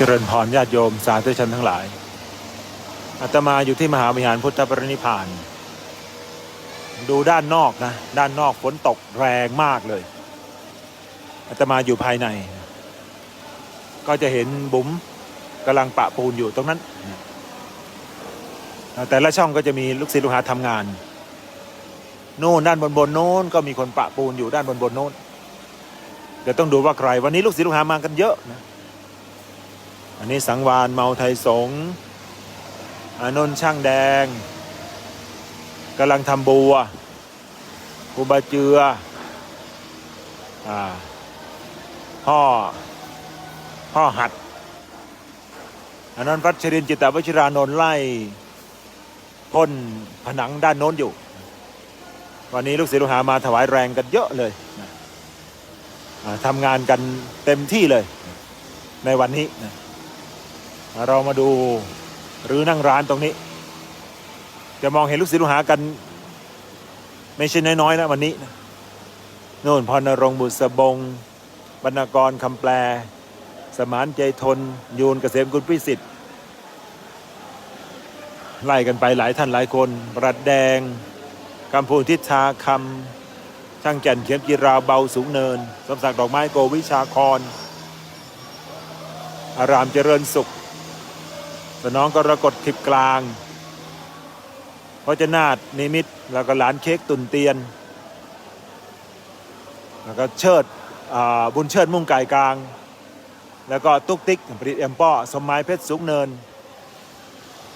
เจริญพรญาติโยมสาธุชนทั้งหลาย อาตมาอยู่ที่มหาวิหารพุทธปรินิพพาน ดูด้านนอกนะ ด้านนอกฝนตกแรงมากเลย อาตมาอยู่ภายใน ก็จะเห็นบุ๋มกำลังปะปูนอยู่ตรงนั้น แต่ละช่องก็จะมีลูกศิษย์ลูกหาทำงาน โน่นด้านบนบนโน้นก็มีคนปะปูนอยู่ด้านบนบนโน้น เดี๋ยวต้องดูว่าใคร วันนี้ลูกศิษย์ลูกหามากันเยอะนะ อันนี้สังวานเมาไทยสงอานนท์ช่างแดงกำลังทำบัวครูบาเจืออาพ่อ พ่อหัดอานนท์พัชรินจิตตวชิรานนท์ไล่พ่นผนังด้านโน้นอยู่ วันนี้ลูกศิษย์ลูกหามาถวายแรงกันเยอะเลยทำงานกันเต็มที่เลย ในวันนี้นะ เรามาดูหรือนั่งร้านตรงนี้ จะมองเห็นลูกศิษย์ลูกหากัน ไม่ใช่น้อยๆนะวันนี้นะโน่นพรณรงบุษบง บรรณกรคำแปล สมานใจทน ยูนเกษมกุลพิสิทธิ์ไล่กันไปหลายท่านหลายคนรัดแดงกำพูนทิชาคำช่างแก่นเขียมกีราเบาสูงเนิน สมศักดิ์ดอกไม้โกวิชาครอารามเจริญสุข สนองกรกฎทิพกลางพจนาฏนิมิตแล้วก็หลานเค้กตุนเตียน แล้วก็เชิดบุญเชิดมุ่งไก่กลาง แล้วก็ตุ๊กติ๊กผลิตเอ็มป้อสมหมายเพชรสูงเนิน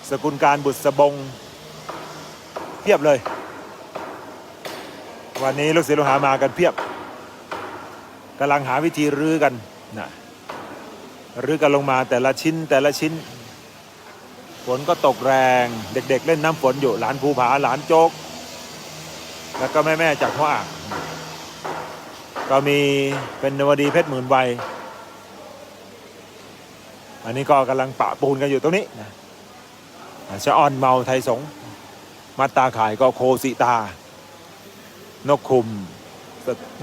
สกุลการบุษบงเพียบเลย วันนี้ลูกศิษย์ลูกหามากันเพียบกำลังหาวิธีรื้อกันนะรื้อกันลงมาแต่ละชิ้นแต่ละชิ้น ฝนก็ตกแรงเด็ก ๆ เล่นน้ำฝนอยู่หลานภูผาหลานโจก แล้วก็แม่ ๆ จากหัวอ่างก็มีเป็นนวดีเพชรหมื่นวัยอันนี้ก็กำลังปะปูนกันอยู่ตรงนี้นะชะออนเมาไทยสงมัตตาขายก็โคสิตา นกคุม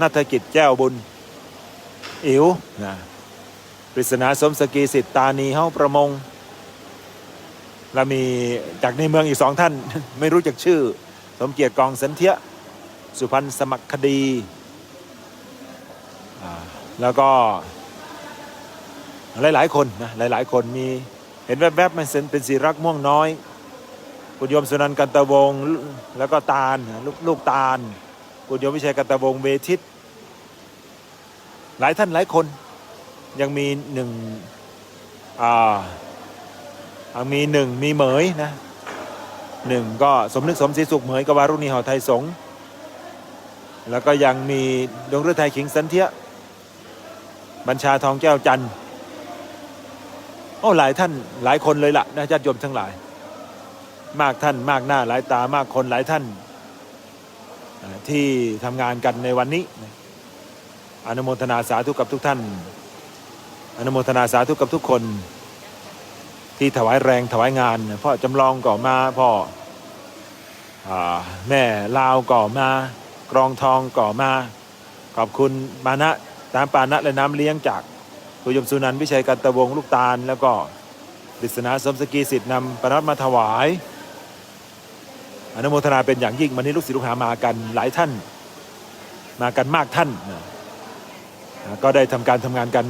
นัฐกิจแจ้วบุญ อิ๋วนะปริศนาสมสกีสิทธตานีเฮาประมง แล้วมีจากในเมืองอีกสองท่าน ไม่รู้จักชื่อ สมเกียรติกองสันเทียสุพรรณสมัครคดีแล้วก็หลาย ๆ คนนะหลาย ๆ คนมีเห็นแวบๆมันเป็นสีรักม่วงน้อยคุณยมสุนันกันตะวงศ์แล้วก็ตาลลูกลูกตาลคุณยมวิชัยกันตะวงศ์เวทิต หลายท่านหลายคนยังมีหนึ่งอ่า มีหนึ่งมีเหมยนะหนึ่งก็สมนึกสมศรีสุขเหมยกวารุณีหอไทยสงฆ์แล้วก็ยังมีดวงฤทัยขิงสันเทียบัญชาทองแก้วจันทร์โอ้หลายท่านหลายคนเลยล่ะนะญาติโยมทั้งหลาย มากท่านมากหน้าหลายตามากคนหลายท่าน ที่ทำงานกันในวันนี้ อนุโมทนาสาธุกับทุกท่าน อนุโมทนาสาธุกับทุกคน ที่ถวายแรงถวายงานพ่อจำลองก่อมาพ่ออแม่ลาวก่อมากรองทองก่อมา ขอบคุณมานะตามปานะและน้ำเลี้ยงจากคุยมสุนันทวิชัยกันตะวงศ์ลูกตาล แล้วก็ปริศนาสมสกีสิทธิ์นำปนัดมาถวายอนุโมทนาเป็นอย่างยิ่งวันนี้ลูกศิษย์ลูกหามากันหลายท่าน มากันมากท่าน ก็ได้ทำการทำงานกัน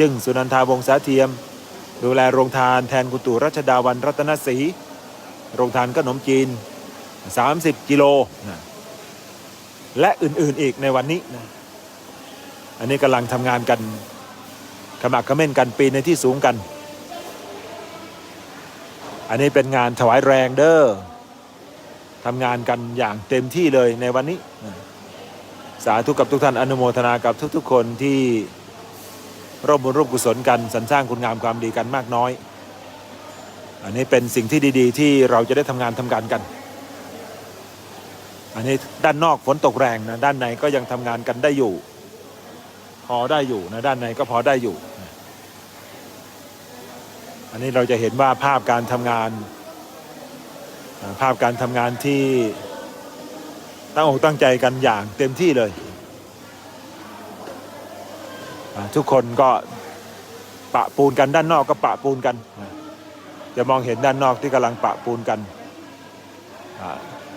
จึงสุนันทาวงศาเทียม ดูแลโรงทานแทนกุตุรัชดาวันรัตนศรีโรงทานขนมจีน 30 กิโลนะและอื่นๆอีกในวันนี้นะอันนี้กำลังทำงานกันขมักเขม้นกันปีนในที่สูงกัน อันนี้เป็นงานถวายแรงเด้อทำงานกันอย่างเต็มที่เลยในวันนี้นะสาธุกับทุกท่านอนุโมทนากับทุกๆคนที่ ร่วมบุญร่วมกุศลกันสรรสร้างคุณงามความดีกันมากน้อย อันนี้เป็นสิ่งที่ดีๆ ที่เราจะได้ทำงานทำการกัน อันนี้ด้านนอกฝนตกแรงนะด้านในก็ยังทำงานกันได้อยู่ พอได้อยู่นะด้านในก็พอได้อยู่ อันนี้เราจะเห็นว่าภาพการทำงานภาพการทำงานที่ตั้งอกตั้งใจกันอย่างเต็มที่เลย ทุกคนก็ปะปูนกันด้านนอกก็ปะปูนกัน จะมองเห็นด้านนอกที่กำลังปะปูนกัน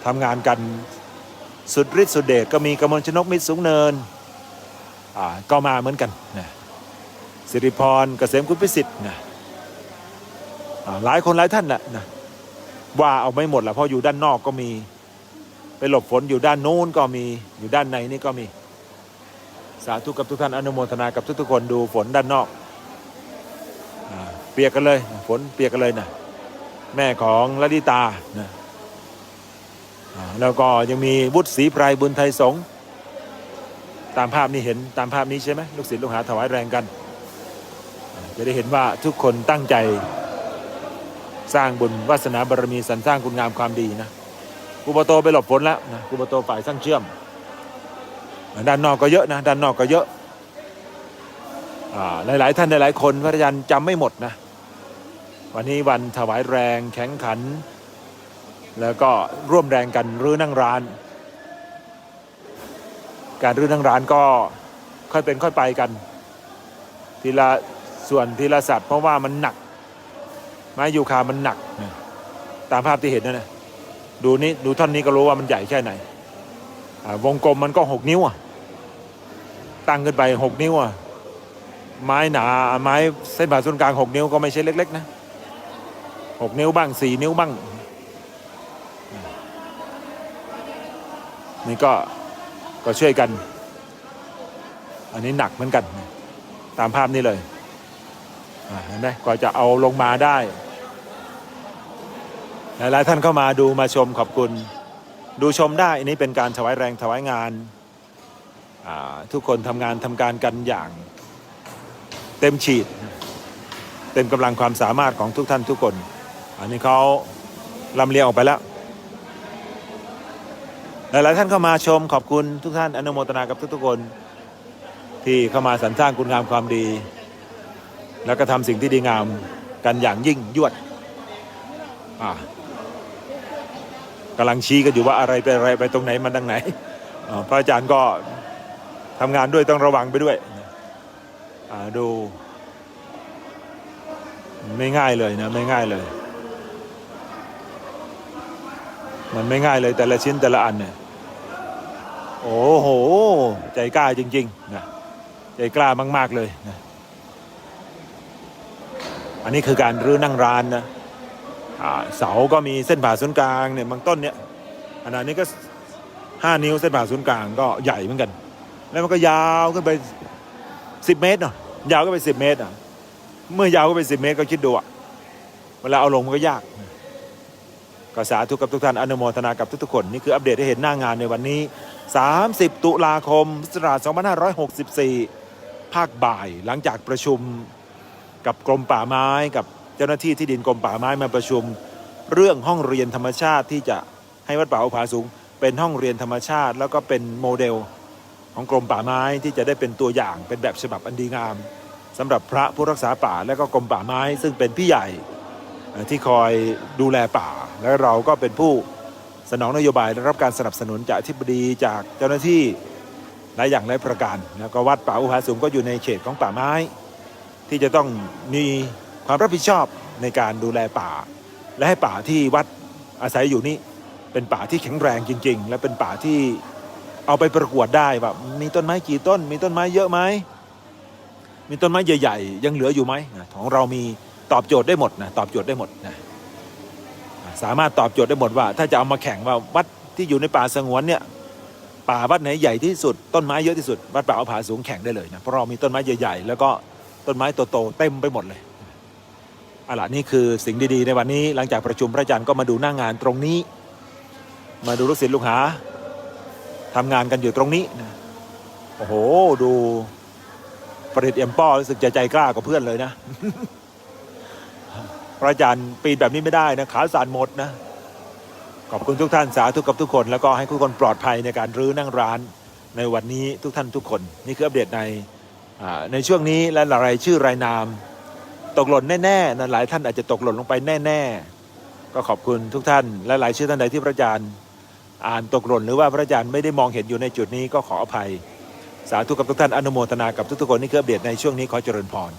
ทำงานกันสุดฤทธิ์สุดเดชก็มีกมลชนกมิตรสูงเนินก็มาเหมือนกันนะสิริพรเกษมคุณพิสิทธิ์นะหลายคนหลายท่านแหละนะว่าเอาไม่หมดละเพราะอยู่ด้านนอกก็มี ไปหลบฝนอยู่ด้านนู้นก็มีอยู่ด้านในนี่ก็มี สาธุกับทุกท่านอนุโมทนากับทุกๆคนดูฝนด้านนอกเปียกกันเลยฝนเปียกกันเลยนะแม่ของลลิตานะแล้วก็ยังมีวุฒิศรีไพรบุญไทยสงฆ์ตามภาพนี้เห็นตามภาพนี้ใช่ไหมลูกศิษย์ลูกหาถวายแรงกัน จะได้เห็นว่าทุกคนตั้งใจสร้างบุญวาสนาบารมีสรรสร้างคุณงามความดีนะกุปโตไปหลบฝนแล้วนะกุปโตฝ่ายสร้างเชื่อม ด้านนอกก็เยอะนะด้านนอกก็เยอะอ่าหลายๆท่านหลายๆคนพระอาจารย์จำไม่หมดนะวันนี้วันถวายแรงแข็งขัน แล้วก็ร่วมแรงกันรื้อนั่งร้าน การรื้อนั่งร้านก็ค่อยเป็นค่อยไปกันทีละส่วนทีละสัตว์เพราะว่ามันหนัก ไม้ยูคามันหนัก ตามภาพที่เห็นนั่นะดูนี่ดูท่อนนี้ก็รู้ว่ามันใหญ่แค่ไหน วงกลมมันก็หกนิ้วอะตั้งขึ้นไปหกนิ้วอะไม้หนาไม้เส้นผ่าศูนย์กลางหกนิ้วก็ไม่ใช่เล็ก ๆ นะหกนิ้วบ้างสี่นิ้วบ้าง นี่ก็ก็ช่วยกัน อันนี้หนักเหมือนกัน ตามภาพนี้เลยเห็นไหมกว่าจะเอาลงมาได้ หลายๆท่านเข้ามาดูมาชมขอบคุณ ดูชมได้อันนี้เป็นการถวายแรงถวายงาน ทุกคนทำงานทำการกันอย่างเต็มฉีด เต็มกำลังความสามารถของทุกท่านทุกคน อันนี้เขาลำเลียงออกไปแล้ว หลาย ๆ ท่านเข้ามาชมขอบคุณทุกท่านอนุโมทนากับทุก ๆ คน ที่เข้ามาสรรสร้างคุณงามความดี แล้วก็ทำสิ่งที่ดีงามกันอย่างยิ่งยวดอ่า กำลังชี้กันอยู่ว่าอะไรไปอะไรไปตรงไหนมันทางไหนพระอาจารย์ก็ทำงานด้วยต้องระวังไปด้วยดูไม่ง่ายเลยนะไม่ง่ายเลย มันไม่ง่ายเลยแต่ละชิ้นแต่ละอันเนี่ยโอ้โห ใจกล้าจริงๆนะใจกล้ามาก ๆ เลยนะอันนี้คือการรื้อนั่งร้านนะ เสาก็มีเส้นผ่าศูนย์กลางเนี่ยบางต้นเนี่ยขนาดนี้ก็ห้านิ้วเส้นผ่าศูนย์กลางก็ใหญ่เหมือนกัน แล้วมันก็ยาวขึ้นไปสิบเมตรเนาะยาวก็ไปสิบเมตรอะเมื่อยาวก็ไปสิบเมตรก็คิดดูอะเวลาเอาลงมันก็ยากก็สาธุกับทุกท่านอนุโมทนากับทุกๆคน นี่คืออัปเดตให้เห็นหน้างานในวันนี้ 30 ตุลาคมพุทธศักราช2564 ภาคบ่ายหลังจากประชุมกับกรมป่าไม้กับ เจ้าหน้าที่ที่ดินกรมป่าไม้มาประชุม เรื่องห้องเรียนธรรมชาติที่จะให้วัดป่าอุผาสูง เป็นห้องเรียนธรรมชาติ แล้วก็เป็นโมเดล ของกรมป่าไม้ที่จะได้เป็นตัวอย่างเป็นแบบฉบับอันดีงามสำหรับพระผู้รักษาป่าและก็กรมป่าไม้ ซึ่งเป็นพี่ใหญ่ที่คอยดูแลป่า และเราก็เป็นผู้สนองนโยบายได้รับการสนับสนุนจากอธิบดีจากเจ้าหน้าที่หลายอย่างหลายประการแล้วก็วัดป่าอุผาสูงก็อยู่ในเขตของป่าไม้ ที่จะต้องมี ความรับผิดชอบในการดูแลป่า และให้ป่าที่วัดอาศัยอยู่นี่เป็นป่าที่แข็งแรงจริง ๆ และเป็นป่าที่เอาไปประกวดได้ว่ามีต้นไม้กี่ต้น มีต้นไม้เยอะไหมมีต้นไม้ใหญ่ๆ ยังเหลืออยู่ไหมนะของเรามีตอบโจทย์ได้หมดนะตอบโจทย์ได้หมดนะสามารถตอบโจทย์ได้หมดว่า ถ้าจะเอามาแข่งว่าวัดที่อยู่ในป่าสงวนเนี่ยป่าวัดไหนใหญ่ที่สุดต้นไม้เยอะที่สุดวัดป่าเอาผาสูงแข่งได้เลยนะเพราะเรามีต้นไม้ใหญ่ๆแล้วก็ต้นไม้โตๆเต็มไปหมดเลย อะล่ะนี่คือสิ่งดีๆ ในวันนี้หลังจากประชุมพระอาจารย์ก็มาดูหน้างงานตรงนี้ มาดูลูกศิษย์ลูกหาทำงานกันอยู่ตรงนี้นะโอ้โห ดูประดิษฐ์เอ็มป้อรู้สึกจะใจกล้ากว่าเพื่อนเลยนะพระอาจารย์ปีนแบบนี้ไม่ได้นะขาสั่นหมดนะขอบคุณทุกท่านสาธุกับทุกคน แล้วก็ให้ทุกคนปลอดภัยในการรื้อนั่งร้านในวันนี้ทุกท่านทุกคน นี่คืออัปเดตในในช่วงนี้และรายชื่อรายนาม ตกหล่นแน่ๆนะหลายท่านอาจจะตกหล่นลงไปแน่ๆ ก็ขอบคุณทุกท่าน และหลายชื่อท่านใดที่พระอาจารย์อ่านตกหล่นหรือว่าพระอาจารย์ไม่ได้มองเห็นอยู่ในจุดนี้ก็ขออภัย สาธุกับทุกท่านอนุโมทนากับทุกๆคนที่เคืออัปเดในช่วงนี้ขอเจริญพร